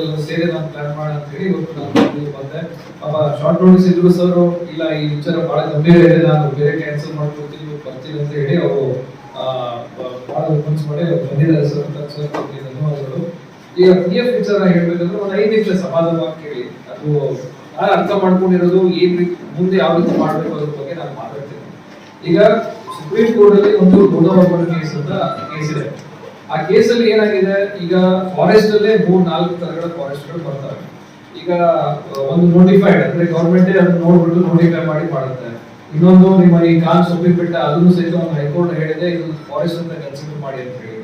ಈ ಸೇರಿ ನಾನು ಪ್ಲಾನ್ ಮಾಡೋಣ ಅಂತ ಹೇಳಿ ಇವತ್ತು ನಾನು ಬಂದೆ. ಅವ ಶಾರ್ಟ್ ನೋಟಿಸ್ ಇದ್ರು ಸರ್ ಇಲ್ಲ, ಈ ವಿಚಾರ ಬಹಳ ಗಂಭೀರ ಇದೆ. ನಾನು ಬೇರೆ ಕ್ಯಾನ್ಸಲ್ ಮಾಡ್ಕೊಡ್ತೀನಿ ಇವತ್ತು ಬರ್ತೀನಿ ಅಂತ ಹೇಳಿ ಅವರು ಬಹಳ ರೆಸ್ಪಾನ್ಸ್ ಮಾಡಿ ಬಂದಿದ್ದಾರೆ ಸರ್ ಅಂತ ಸರ್ ಧನ್ಯವಾದಗಳು. ಈಗ ಪಿ ಎಫ್ ವಿಚಾರ ಹೇಳ್ಬೇಕಂದ್ರೆ ಒಂದು ಐದು ನಿಮಿಷ ಸಮಾಧಾನವಾಗಿ ಕೇಳಿ. ಅದು ನಾನು ಅರ್ಥ ಮಾಡ್ಕೊಂಡಿರೋದು ಏನ್ ರೀತಿ ಮುಂದೆ ಯಾವ ರೀತಿ ಮಾಡಬೇಕು ಅದ್ರ ಬಗ್ಗೆ ನಾನು ಮಾತಾಡ್ತೀನಿ. ಈಗ ಸುಪ್ರೀಂ ಕೋರ್ಟ್ ಅಲ್ಲಿ ಒಂದು ಗೌರವ ಕೇಸ್ ಅಂತ ಕೇಸ್ ಇದೆ. ಆ ಕೇಸಲ್ಲಿ ಏನಾಗಿದೆ? ಈಗ ಫಾರೆಸ್ಟ್ ಅಲ್ಲೇ ಮೂರ್, ನಾಲ್ಕು ತರಗಳ ಫಾರೆಸ್ಟ್ಗಳು ಬರ್ತವೆ. ಈಗ ಒಂದು ನೋಟಿಫೈಡ್ ಅಂದ್ರೆ ಗವರ್ಮೆಂಟ್ ಅದನ್ನ ನೋಡ್ಬಿಟ್ಟು ನೋಟಿಫೈ ಮಾಡಿ ಮಾಡುತ್ತೆ. ಇನ್ನೊಂದು ನಿಮ್ಮ ಈ ಕಾನ್ ಸುಪ್ರೀಂ ಬೆಟ್ಟ, ಅದನ್ನು ಸಹಿತ ಒಂದು ಹೈಕೋರ್ಟ್ ಹೇಳಿದೆ ಇದು ಫಾರೆಸ್ಟ್ ಅಂತ ಕನ್ಸಿಡರ್ ಮಾಡಿ ಅಂತ ಹೇಳಿ.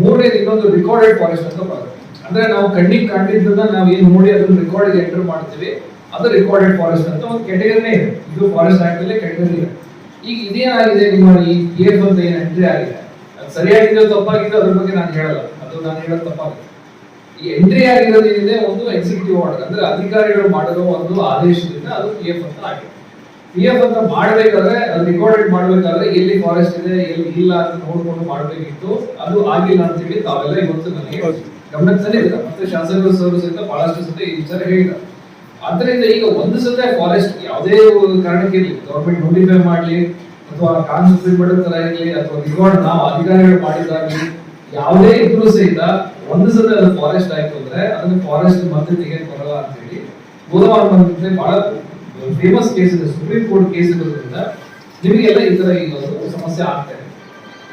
ಮೂರನೇದು ಇನ್ನೊಂದು ರೆಕಾರ್ಡೆಡ್ ಫಾರೆಸ್ಟ್ ಅಂತ ಬರುತ್ತೆ. ಅಂದ್ರೆ ನಾವು ಕಣ್ಣಿಗೆ ಕಂಡಿದ್ದನ್ನ ನಾವು ಏನು ನೋಡಿ ಅದನ್ನ ರೆಕಾರ್ಡ್ ಎಂಟರ್ ಮಾಡ್ತೀವಿ. ಅದು ರೆಕಾರ್ಡೆಡ್ ಫಾರೆಸ್ಟ್ ಅಂತ ಒಂದು ಕೆಟಗರಿನೇ ಇದೆ. ಇದು ಫಾರೆಸ್ಟ್ ಆಕ್ಟ್ ಅಲ್ಲೇ ಕೆಟಗರಿ ಇದೆ. ಈಗ ಇದೇನಾಗಿದೆ? ನಿಮ್ಮ ಈ ಏಫ್ ಅಂತ ಏನ್ ಎಂಟ್ರಿ ಆಗಿದೆ? ಸರಿಯಾಗಿದೆಯೋ ತಪ್ಪಾಗಿದೆಯೋ ಅದ್ರ ಬಗ್ಗೆ ನಾನು ಹೇಳಲ್ಲ. ಅದು ನಾನು ಹೇಳೋದು ತಪ್ಪಾಗುತ್ತೆ. ಈ ಎಂಟ್ರಿ ಆಗಿರೋದು ಏನಿದೆ? ಒಂದು ಎಕ್ಸಿಕ್ಯೂಟಿವ್ ಆರ್ಡರ್ ಅಂದ್ರೆ ಅಧಿಕಾರಿಗಳು ಮಾಡಿರೋ ಒಂದು ಆದೇಶದಿಂದ ಅದು ಪಿ ಎಫ್ ಅಂತ ಆಗಿದೆ. ಪಿ ಎಫ್ ಅಂತ ಮಾಡಬೇಕಾದ್ರೆ ಅದು ರಿಕಾರ್ಡೆಡ್ ಮಾಡಬೇಕಾದ್ರೆ ಎಲ್ಲಿ ಫಾರೆಸ್ಟ್ ಇದೆ ಎಲ್ಲಿ ಇಲ್ಲ ಅಂತ ನೋಡ್ಕೊಂಡು ಮಾಡಬೇಕಿತ್ತು. ಅದು ಆಗಿಲ್ಲ ಅಂತ ಹೇಳಿ ತಾವೆಲ್ಲ ಇವತ್ತು ನನಗೆ ಗಮನಕ್ಕೆ ಇಲ್ಲ ಮತ್ತೆ ಶಾಸಕರು ಸರ್ವಿಸ್ ಅಂತ ಬಹಳಷ್ಟು ಸತ ಈ ವಿಚಾರ ಹೇಳಿದ್ದಾರೆ ಆದ್ದರಿಂದ ಈಗ ಒಂದು ಸತ ಫಾರೆಸ್ಟ್ ಯಾವುದೇ ಕಾರಣಕ್ಕೆ ಇರಲಿ. ಗವರ್ಮೆಂಟ್ ನೋಟಿಫೈ ಮಾಡ್ಲಿ. ಅಥವಾ ಕಾನೂನು ಕೋರ್ಟ್ ತರ ಇರಲಿ ಅಥವಾ ನಿರ್ವಹಣೆ ನಾವು ಅಧಿಕಾರಿಗಳು ಮಾಡಿದ್ದಾಗಲಿ ಯಾವುದೇ ಇಂಪ್ರೂವ್ಸ್ ಸಹಿತ ಒಂದು ಸಲ ಅದು ಫಾರೆಸ್ಟ್ ಆಯ್ತು ಅಂದ್ರೆ ಅದನ್ನ ಫಾರೆಸ್ಟ್ ಮತ್ತೆ ತೆಗೆದು ಬರಲ್ಲ ಅಂತ ಹೇಳಿ ಬುಧವಾರ ಬಂದಂತೆ ಬಹಳ ಫೇಮಸ್ ಕೇಸ್ ಇದೆ, ಸುಪ್ರೀಂ ಕೋರ್ಟ್ ಕೇಸ್ ಇರೋದ್ರಿಂದ ನಿಮಗೆಲ್ಲ ಈ ತರ ಈಗ ಸಮಸ್ಯೆ ಆಗ್ತಾ ಇದೆ.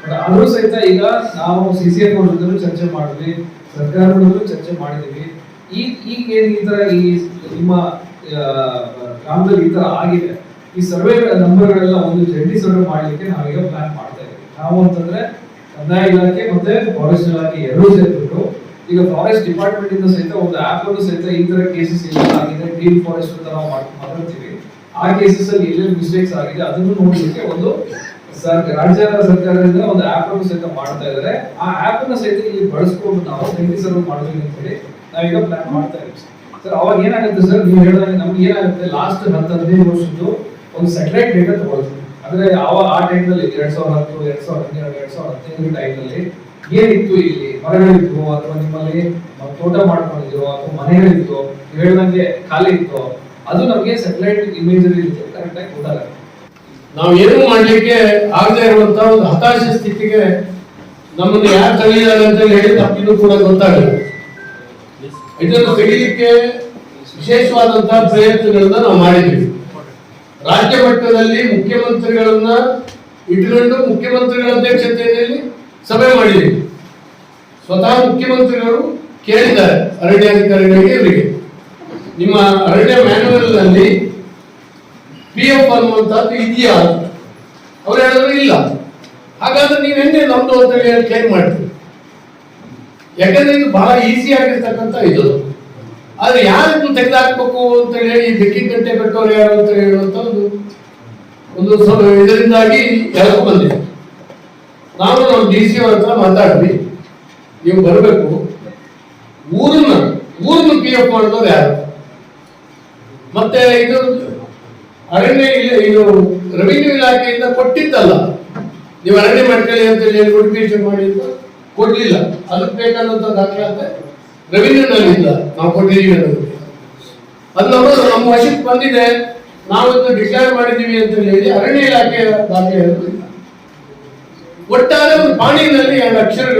ಬಟ್ ಆದ್ರೂ ಸಹಿತ ಈಗ ನಾವು ಸಿ ಸಿ ಎಫ್ ಜೊತೆ ಚರ್ಚೆ ಮಾಡಿದ್ವಿ ಸರ್ಕಾರದಲ್ಲೂ ಚರ್ಚೆ ಮಾಡಿದೀವಿ ಈ ಈಗ ಏನ್ ಈ ತರ ಈ ನಿಮ್ಮ ಗ್ರಾಮದಲ್ಲಿ ಈ ತರ ಆಗಿದೆ. ಈ ಸರ್ವೆ ನಂಬರ್ಗಳೆಲ್ಲ ಒಂದು ಜಂಟಿ ಸರ್ವೆ ಮಾಡ್ಲಿಕ್ಕೆ ನಾವೀಗ ಪ್ಲಾನ್ ಮಾಡ್ತಾ ಇದ್ದೀವಿ. ನಾವು ಅಂತಂದ್ರೆ ಕಂದಾಯ ಇಲಾಖೆ ಮತ್ತೆ ಫಾರೆಸ್ಟ್ ಇಲಾಖೆ ಎರಡೂ ಸೇರ್ಬಿಟ್ಟು, ಈಗ ಫಾರೆಸ್ಟ್ ಡಿಪಾರ್ಟ್ಮೆಂಟ್ ಇಂದ ಸಹಿತ ಒಂದು ಆಪ್ ಅಲ್ಲೂ ಸಹಿತ ಈ ತರ ಕೇಸಸ್ ಎಲ್ಲ ಆಗಿದೆ ಗ್ರೀನ್ ಫಾರೆಸ್ಟ್ ಅಂತ ನಾವು ಮಾತಾಡ್ತೀವಿ. ಆ ಕೇಸಸ್ ಅಲ್ಲಿ ಎಲ್ಲೆಲ್ಲಿ ಮಿಸ್ಟೇಕ್ಸ್ ಆಗಿದೆ ಅದನ್ನು ನೋಡಲಿಕ್ಕೆ ಒಂದು ರಾಜ್ಯ ಸರ್ಕಾರದಿಂದ ಒಂದು ಆಪ್ ಅನ್ನು ಸಹಿತ ಮಾಡ್ತಾ ಇದ್ದಾರೆ. ಆ ಆಪ್ ಅನ್ನ ಸಹಿತ ಇಲ್ಲಿ ಬಳಸ್ಕೊಂಡು ನಾವು ಜಂಟಿ ಸರ್ವೆ ಮಾಡಬೇಕು ಅಂತ ಹೇಳಿ ನಾವೀಗ ಪ್ಲಾನ್ ಮಾಡ್ತಾ ಇದ್ದೀವಿ. ಸರ್, ಅವಾಗ ಏನಾಗುತ್ತೆ ಸರ್? ನೀವು ಹೇಳಿದಾಗ ನಮ್ಗೆ ಏನಾಗುತ್ತೆ? ಲಾಸ್ಟ್ ಹತ್ತು ಹದಿನೈದು ವರ್ಷದ್ದು ಒಂದು ಸ್ಯಾಟಲೈಟ್ ಡೇಟಾ ತಗೊಳ್ತೀವಿ ಅಂದ್ರೆ ಯಾವ ಆ ಟೈಮ್ನಲ್ಲಿ ಎರಡ್ ಸಾವಿರದ ಹತ್ತು ಎರಡ್ ಸಾವಿರದ ಹನ್ನೆರಡು ಎರಡ್ ಸಾವಿರದ ಹದಿನೈದು ಟೈಮ್ನಲ್ಲಿ ಏನಿತ್ತು ಇಲ್ಲಿ? ಮರಗಳಿತ್ತು ಅಥವಾ ನಿಮ್ಮಲ್ಲಿ ತೋಟ ಮಾಡ್ಕೊಂಡಿದ್ರು ಅಥವಾ ಮನೆಗಳಿತ್ತು ಹೇಳಿದಂಗೆ ಹೇಳ್ದಂಗೆ ಖಾಲಿ ಇತ್ತು? ಅದು ನಮಗೆ ಸ್ಯಾಟಲೈಟ್ ಇಮೇಜ್ ಕರೆಕ್ಟ್ ಆಗಿ ಗೊತ್ತಾಗುತ್ತೆ ನಾವು ಏನೂ ಮಾಡ್ಲಿಕ್ಕೆ ಆಗದೆ ಇರುವಂತ ಒಂದು ಹತಾಶ ಸ್ಥಿತಿಗೆ ನಮ್ಮನ್ನು ಯಾರು ತಳ್ಳಿದ್ದಾರೆ ಅಂತ ಹೇಳಿ ತಪ್ಪಿನ ಕೂಡ ಗೊತ್ತಾಗಲ್ಲ. ಇದನ್ನು ತೆಗಿಲಿಕ್ಕೆ ವಿಶೇಷವಾದಂತಹ ಪ್ರಯತ್ನಗಳನ್ನ ನಾವು ಮಾಡಿದ್ವಿ ರಾಜ್ಯ ಮಟ್ಟದಲ್ಲಿ ಮುಖ್ಯಮಂತ್ರಿಗಳನ್ನ ಇಟ್ಟುಕೊಂಡು ಮುಖ್ಯಮಂತ್ರಿಗಳ ಅಧ್ಯಕ್ಷತೆಯಲ್ಲಿ ಸಭೆ ಮಾಡಿದ್ದೀವಿ. ಸ್ವತಃ ಮುಖ್ಯಮಂತ್ರಿಗಳು ಕೇಳಿದ್ದಾರೆ ಅರಣ್ಯಾಧಿಕಾರಿಗಳಿಗೆ ಇವರಿಗೆ. ನಿಮ್ಮ ಅರಣ್ಯ ಮ್ಯಾನುವಲ್ನಲ್ಲಿ ಪಿ ಎಫ್ ಅನ್ನುವಂಥದ್ದು ಇದೆಯಾ ಅವ್ರು ಹೇಳಿದ್ರು ಇಲ್ಲ. ಹಾಗಾದ್ರೆ ನೀವು ಹೆಂಗೆ ನಮ್ದು ಅಂತ ಹೇಳಿ ಕ್ಲೇಮ್ ಮಾಡ್ತೀವಿ ಯಾಕಂದ್ರೆ ಇದು ಬಹಳ ಈಸಿ ಆಗಿರ್ತಕ್ಕಂಥ ಇದು. ಆದ್ರೆ ಯಾರನ್ನು ತೆಗೆದಾಕ್ಬೇಕು ಅಂತ ಹೇಳಿ ಬೆಕ್ಕಿ ಗಂಟೆ ಕಟ್ಟೋರು ಯಾರು ಅಂತ ಹೇಳುವಂತ ಒಂದು ಒಂದು ಇದರಿಂದಾಗಿ ಎಲ್ಲಕ್ಕೂ ಬಂದಿದೆ. ನಾವು ನಮ್ಮ ಡಿ ಸಿ ಅವ್ರ ಹತ್ರ ಮಾತಾಡ್ವಿ ನೀವು ಬರಬೇಕು. ಊರನ್ನ ಊರಿನ ಪಿ ಎಫ್ ಮಾಡಿದವ್ರು ಯಾರು? ಮತ್ತೆ ಇದು ಅರಣ್ಯ ಇದು ರೆವಿನ್ಯೂ ಇಲಾಖೆಯಿಂದ ಕೊಟ್ಟಿದ್ದಲ್ಲ. ನೀವು ಅರಣ್ಯ ಮಾಡ್ಕೊಳ್ಳಿ ಅಂತ ಹೇಳಿ ನೋಟಿಫಿಕೇಶನ್ ಮಾಡಿದ್ದು ಕೊಡ್ಲಿಲ್ಲ. ಅದಕ್ಕೆ ಬೇಕಾದಂತ ದಾಖಲಾತಿ ರೆವಿನ್ಯೂ ನಲ್ಲಿ ಇಲ್ಲ ನಾವು ಕೊಟ್ಟಿದ್ದೀವಿ ಅನ್ನೋದಕ್ಕೆ ಅದು ನಮ್ಮ ವಶಕ್ಕೆ ಬಂದಿದೆ. ನಾವು ಡಿಕ್ಲೇರ್ ಮಾಡಿದ್ದೀವಿ ಅಂತ ಹೇಳಿ ಅರಣ್ಯ ಇಲಾಖೆಯ ದಾಖಲೆ ಇರೋದಿಲ್ಲ ಒಟ್ಟಾರೆ ಒಂದು ಪಾಣಿನಲ್ಲಿ ಎರಡು ಅಕ್ಷರಗಳು